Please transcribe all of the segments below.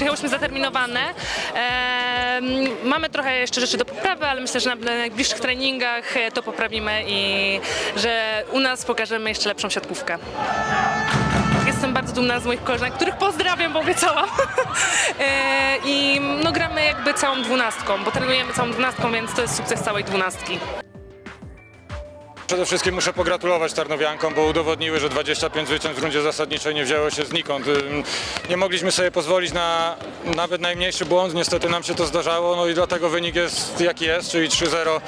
przyjechałyśmy zaterminowane. E, mamy trochę jeszcze rzeczy do poprawy, ale myślę, że na najbliższych treningach e, to poprawimy i że u nas pokażemy jeszcze lepszą siatkówkę. Jestem bardzo dumna z moich koleżanek, których pozdrawiam, bo obiecałam. E, I no, gramy jakby całą dwunastką, bo trenujemy całą dwunastką, więc to jest sukces całej dwunastki. Przede wszystkim muszę pogratulować Tarnowiankom, bo udowodniły, że 25 zwycięstw w rundzie zasadniczej nie wzięło się znikąd. Nie mogliśmy sobie pozwolić na nawet najmniejszy błąd, niestety nam się to zdarzało, no i dlatego wynik jest jaki jest, czyli 3-0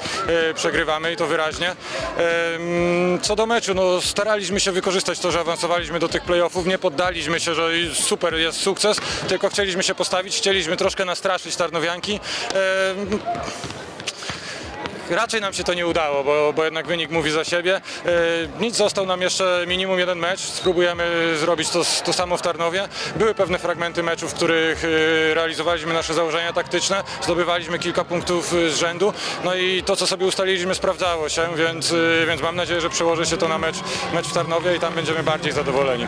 y, przegrywamy i to wyraźnie. Co do meczu, no staraliśmy się wykorzystać to, że awansowaliśmy do tych playoffów, nie poddaliśmy się, że super jest sukces, tylko chcieliśmy się postawić, chcieliśmy troszkę nastraszyć Tarnowianki. Raczej nam się to nie udało, bo, bo jednak wynik mówi za siebie. E, nic został nam jeszcze minimum jeden mecz. Spróbujemy zrobić to, to samo w Tarnowie. Były pewne fragmenty meczu, w których e, realizowaliśmy nasze założenia taktyczne, zdobywaliśmy kilka punktów e, z rzędu. No i to, co sobie ustaliliśmy, sprawdzało się, więc, więc mam nadzieję, że przełoży się to na mecz, mecz w Tarnowie i tam będziemy bardziej zadowoleni.